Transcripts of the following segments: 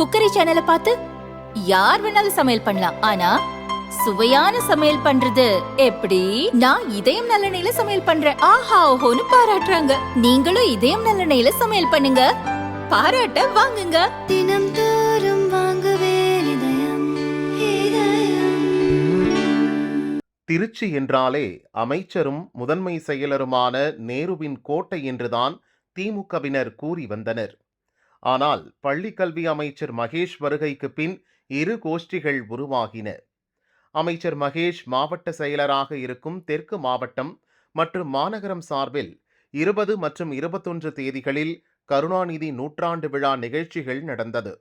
Cookery சேனலை பார்த்து யார் வேணாலும் சமையல் பண்ணலாம். ஆனா சுவையான சமையல் பண்றது எப்படி? நான் இதயம் நல்லெண்ணெயில சமையல் பண்றேன். ஆஹா ஓஹோன்னு பாராட்டுறாங்க. நீங்களும் இதயம் நல்லெண்ணெயில சமையல் பண்ணுங்க. பாராட்ட வாங்குங்க. தினம் தோறும் வாங்குவே இதயம் இதயம். திருச்சி என்றாலே அமைச்சரும் முதன்மை செயலருமான நேருவின் கோட்டை என்றுதான் திமுகவினர் கூறி வந்தனர். ஆனால் பள்ளிக்கல்வி அமைச்சர் மகேஷ் வருகைக்கு பின் இரு கோஷ்டிகள் உருவாகின. அமைச்சர் மகேஷ் மாவட்ட செயலராக இருக்கும் தெற்கு மாவட்டம் மற்றும் மாநகரம் சார்பில் இருபது மற்றும் இருபத்தொன்று தேதிகளில் கருணாநிதி நூற்றாண்டு விழா நிகழ்ச்சிகள் நடந்தது.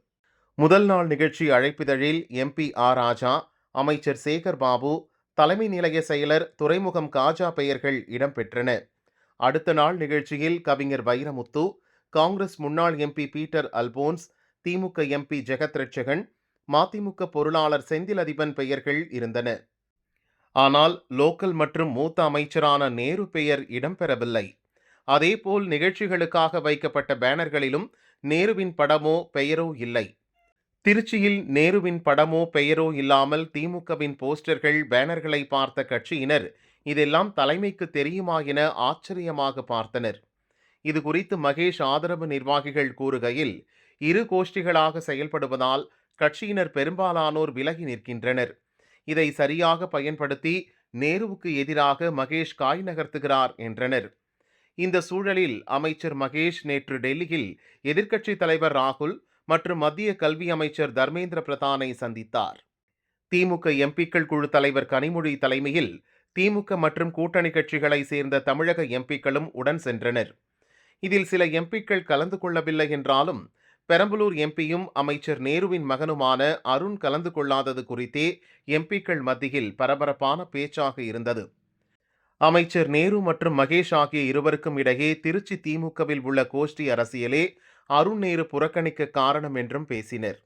முதல் நாள் நிகழ்ச்சி அழைப்பிதழில் எம்பி ஆர் ராஜா அமைச்சர் சேகர் பாபு தலைமை நிலைய செயலர் துறைமுகம் காஜா பெயர்கள் இடம்பெற்றன. அடுத்த நாள் நிகழ்ச்சியில் கவிஞர் வைரமுத்து காங்கிரஸ் முன்னாள் எம்பி பீட்டர் அல்போன்ஸ் திமுக எம்பி ஜெகத் ரட்சகன் மதிமுக பொருளாளர் செந்தில் அதிபன் பெயர்கள் இருந்தன. ஆனால் லோக்கல் மற்றும் மூத்த அமைச்சரான நேரு பெயர் இடம்பெறவில்லை. அதேபோல் நிகழ்ச்சிகளுக்காக வைக்கப்பட்ட பேனர்களிலும் நேருவின் படமோ பெயரோ இல்லை. திருச்சியில் நேருவின் படமோ பெயரோ இல்லாமல் திமுகவின் போஸ்டர்கள் பேனர்களை பார்த்த கட்சியினர் இதெல்லாம் தலைமைக்கு தெரியுமா என ஆச்சரியமாக பார்த்தனர். இது குறித்து மகேஷ் ஆதரவு நிர்வாகிகள் கூறுகையில் இரு கோஷ்டிகளாக செயல்படுவதால் கட்சியினர் பெரும்பாலானோர் விலகி நிற்கின்றனர். இதை சரியாக பயன்படுத்தி நேருவுக்கு எதிராக மகேஷ் காய் நகர்த்துகிறார் என்றனர். இந்த சூழலில் அமைச்சர் மகேஷ் நேற்று டெல்லியில் எதிர்க்கட்சித் தலைவர் ராகுல் மற்றும் மத்திய கல்வி அமைச்சர் தர்மேந்திர பிரதானை சந்தித்தார். திமுக எம்பிக்கள் குழு தலைவர் கனிமொழி தலைமையில் திமுக மற்றும் கூட்டணி கட்சிகளை சேர்ந்த தமிழக எம்பிக்களும் உடன் சென்றனர். இதில் சில எம்பிக்கள் கலந்து கொள்ளவில்லை என்றாலும் பெரம்பலூர் எம்பியும் அமைச்சர் நேருவின் மகனுமான அருண் கலந்து கொள்ளாதது குறித்தே எம்பிக்கள் மத்தியில் பரபரப்பான பேச்சாக இருந்தது. அமைச்சர் நேரு மற்றும் மகேஷ் ஆகிய இருவருக்கும் இடையே திருச்சி திமுகவில் உள்ள கோஷ்டி அரசியலே அருண் நேரு புறக்கணிக்க காரணம் என்றும் பேசினர்.